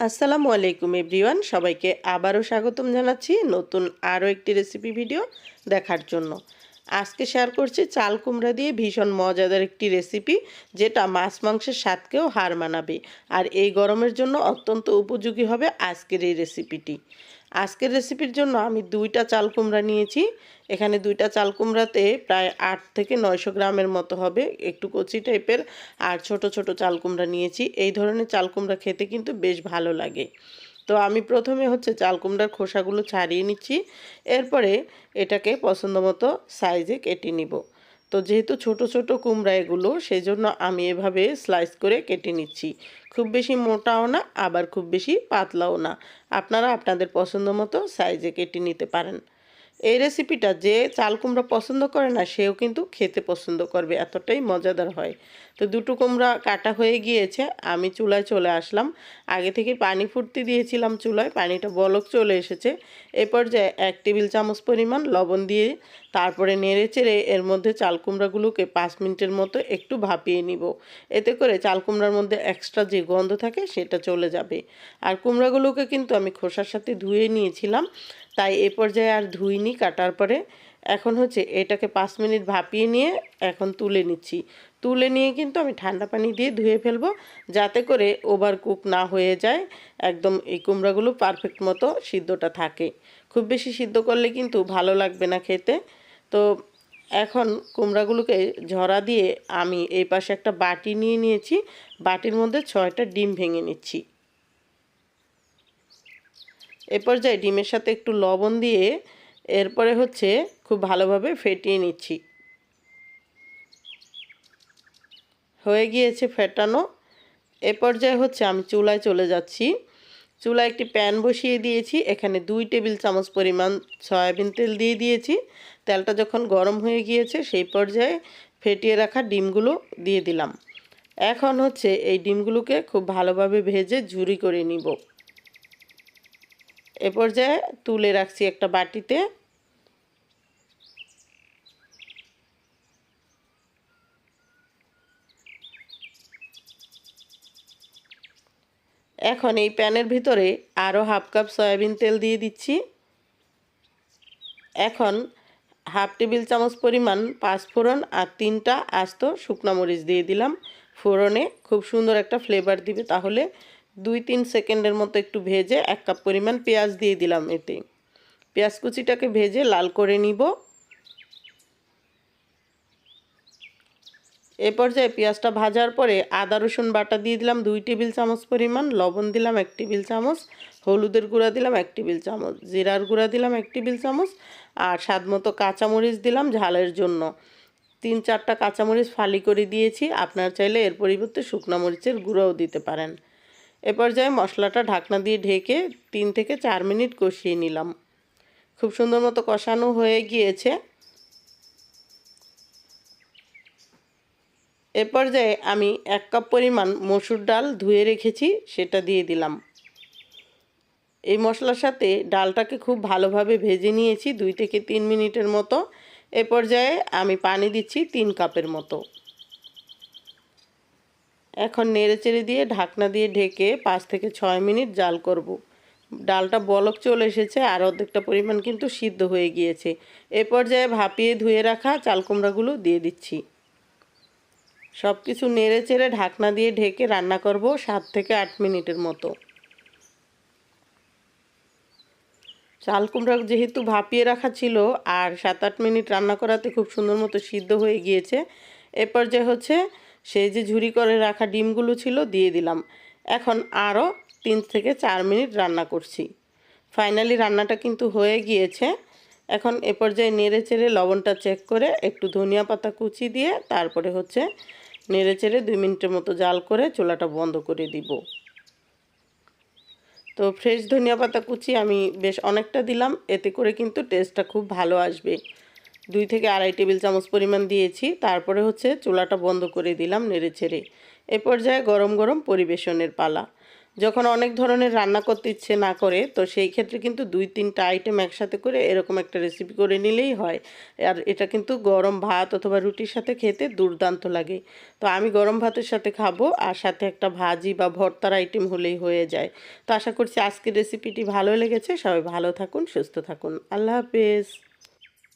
আসসালামু আলাইকুম এভরিওয়ান, সবাইকে আবারও স্বাগতম জানাচ্ছি নতুন আরও একটি রেসিপি ভিডিও দেখার জন্য। আজকে শেয়ার করছি চাল কুমড়া দিয়ে ভীষণ মজাদার একটি রেসিপি যেটা মাছ মাংসের স্বাদকেও হার মানাবে। আর এই গরমের জন্য অত্যন্ত উপযোগী হবে আজকের এই রেসিপিটি আজকের রেসিপির জন্য আমি দুইটা চাল কুমড়া নিয়েছি। এখানে দুইটা চাল কুমড়াতে প্রায় আট থেকে নয়শো গ্রামের মতো হবে, একটু কচি টাইপের আর ছোট ছোট চাল কুমড়া নিয়েছি। এই ধরনের চাল কুমড়া খেতে কিন্তু বেশ ভালো লাগে। তো আমি প্রথমে হচ্ছে চাল কুমড়ার খোসাগুলো ছাড়িয়ে নিচ্ছি। এরপরে এটাকে পছন্দ মতো সাইজে কেটে নিব। তো যেহেতু ছোট ছোট কুমড়া এগুলো সেই জন্য আমি এভাবে স্লাইস করে কেটে নিচ্ছি। খুব বেশি মোটাও না, আবার খুব বেশি পাতলাও না। আপনারা আপনাদের পছন্দ মতো সাইজে কেটে নিতে পারেন। এই রেসিপিটা যে চাল কুমড়া পছন্দ করে না, সেও কিন্তু খেতে পছন্দ করবে, এতটাই মজাদার হয়। তো দুটো কুমড়া কাটা হয়ে গিয়েছে, আমি চুলায় চলে আসলাম। আগে থেকে পানি ফুটতে দিয়েছিলাম চুলায়, পানিটা বলক চলে এসেছে। এ পর্যায়ে এক টেবিল চামচ পরিমাণ লবণ দিয়ে তারপরে নেড়ে চেড়ে এর মধ্যে চাল কুমড়াগুলোকে পাঁচ মিনিটের মতো একটু ভাপিয়ে নিব। এতে করে চাল কুমড়ার মধ্যে এক্সট্রা যে গন্ধ থাকে সেটা চলে যাবে। আর কুমড়াগুলোকে কিন্তু আমি খোসার সাথে ধুয়ে নিয়েছিলাম, তাই এ পর্যায়ে আর ধুইনি কাটার পরে। এখন হচ্ছে এটাকে পাঁচ মিনিট ভাপিয়ে নিয়ে এখন তুলে নিচ্ছি। তুলে নিয়ে কিন্তু আমি ঠান্ডা পানি দিয়ে ধুয়ে ফেলব, যাতে করে ওভার কুক না হয়ে যায়। একদম এই কুমড়াগুলো পারফেক্ট মতো সিদ্ধটা থাকে। খুব বেশি সিদ্ধ করলে কিন্তু ভালো লাগবে না খেতে। তো এখন কুমড়াগুলোকে ঝরা দিয়ে আমি এই পাশে একটা বাটি নিয়ে নিয়েছি। বাটির মধ্যে ছয়টা ডিম ভেঙে নিচ্ছি। এ পর্যায়ে ডিমের সাথে একটু লবণ দিয়ে এরপরে হচ্ছে খুব ভালোভাবে ফেটিয়ে নিচ্ছি। হয়ে গিয়েছে ফেটানো। এ পর্যায়ে হচ্ছে, আমি চুলায় চলে যাচ্ছি। চুলায় একটি প্যান বসিয়ে দিয়েছি। এখানে দুই টেবিল চামচ পরিমাণ সয়াবিন তেল দিয়ে দিয়েছি। তেলটা যখন গরম হয়ে গিয়েছে, সেই পর্যায়ে ফেটিয়ে রাখা ডিমগুলো দিয়ে দিলাম। এখন হচ্ছে, এই ডিমগুলোকে খুব ভালোভাবে ভেজে ঝুরি করে নিব। এ পর্যায়ে তুলে রাখছি একটা বাটিতে। এখন এই প্যানের ভিতরে আরও হাফ কাপ সয়াবিন তেল দিয়ে দিচ্ছি। এখন হাফ টেবিল চামচ পরিমাণ পাঁচফোড়ন আর তিনটা আস্ত শুকনো মরিচ দিয়ে দিলাম। ফোড়নে খুব সুন্দর একটা ফ্লেভার দিবে। তাহলে দুই তিন সেকেন্ডের মতো একটু ভেজে এক কাপ পরিমাণ পেঁয়াজ দিয়ে দিলাম এতে। পেঁয়াজ কুচিটাকে ভেজে লাল করে নিব। এ পর্যায়ে পেঁয়াজটা ভাজার পরে আদা, রসুন বাটা দিয়ে দিলাম দুই টেবিল চামচ পরিমাণ, লবণ দিলাম এক টেবিল চামচ, হলুদের গুঁড়া দিলাম এক টেবিল চামচ, জিরার গুঁড়া দিলাম এক টেবিল চামচ আর স্বাদ মতো কাঁচামরিচ দিলাম ঝালের জন্য। তিন চারটা কাঁচামরিচ ফালি করে দিয়েছি, আপনার চাইলে এর পরিবর্তে শুকনো মরিচের গুঁড়োও দিতে পারেন। এ পর্যায়ে মশলাটা ঢাকনা দিয়ে ঢেকে তিন থেকে চার মিনিট কষিয়ে নিলাম। খুব সুন্দর মতো কষানো হয়ে গিয়েছে। এ পর্যায়ে আমি এক কাপ পরিমাণ মসুর ডাল ধুয়ে রেখেছি, সেটা দিয়ে দিলাম। এই মশলার সাথে ডালটাকে খুব ভালোভাবে ভেজে নিয়েছি দুই থেকে তিন মিনিটের মতো। এ পর্যায়ে আমি পানি দিচ্ছি তিন কাপের মতো। এখন নেড়ে চেড়ে দিয়ে ঢাকনা দিয়ে ঢেকে পাঁচ থেকে ছয় মিনিট জাল করব। ডালটা বলক চলে এসেছে, আর অর্ধেকটা পরিমাণ কিন্তু সিদ্ধ হয়ে গিয়েছে। এ পর্যায়ে ভাপিয়ে ধুয়ে রাখা চাল কুমড়াগুলো দিয়ে দিচ্ছি। সব কিছু নেড়ে চেড়ে ঢাকনা দিয়ে ঢেকে রান্না করব সাত থেকে আট মিনিটের মতো। চাল কুমড়া যেহেতু ভাপিয়ে রাখা ছিল আর সাত আট মিনিট রান্না করাতে খুব সুন্দর মতো সিদ্ধ হয়ে গিয়েছে, এ পর্যায়ে হচ্ছে সেই যে ঝুরি করে রাখা ডিমগুলো ছিল দিয়ে দিলাম। এখন আরও তিন থেকে চার মিনিট রান্না করছি। ফাইনালি রান্নাটা কিন্তু হয়ে গিয়েছে। এখন এ পর্যায়ে নেড়ে চেড়ে লবণটা চেক করে একটু ধনিয়া পাতা কুচি দিয়ে তারপরে হচ্ছে নেড়ে চেড়ে দুই মিনিটের মতো জাল করে চোলাটা বন্ধ করে দিব। তো ফ্রেশ ধনিয়া পাতা কুচি আমি বেশ অনেকটা দিলাম, এতে করে কিন্তু টেস্টটা খুব ভালো আসবে। দুই থেকে আড়াই টেবিল চামচ পরিমাণ দিয়েছি, তারপরে হচ্ছে চোলাটা বন্ধ করে দিলাম নেড়ে ছেড়ে এ পর্যায়ে গরম গরম পরিবেশনের পালা। যখন অনেক ধরনের রান্না করতে ইচ্ছে না করে, তো সেই ক্ষেত্রে কিন্তু দুই তিনটা আইটেম একসাথে করে এরকম একটা রেসিপি করে নিলেই হয়। আর এটা কিন্তু গরম ভাত অথবা রুটির সাথে খেতে দুর্দান্ত লাগে। তো আমি গরম ভাতের সাথে খাব আর সাথে একটা ভাজি বা ভর্তার আইটেম হলেই হয়ে যায়। তো আশা করছি আজকের রেসিপিটি ভালো লেগেছে। সবাই ভালো থাকুন, সুস্থ থাকুন। আল্লাহ হাফেজ।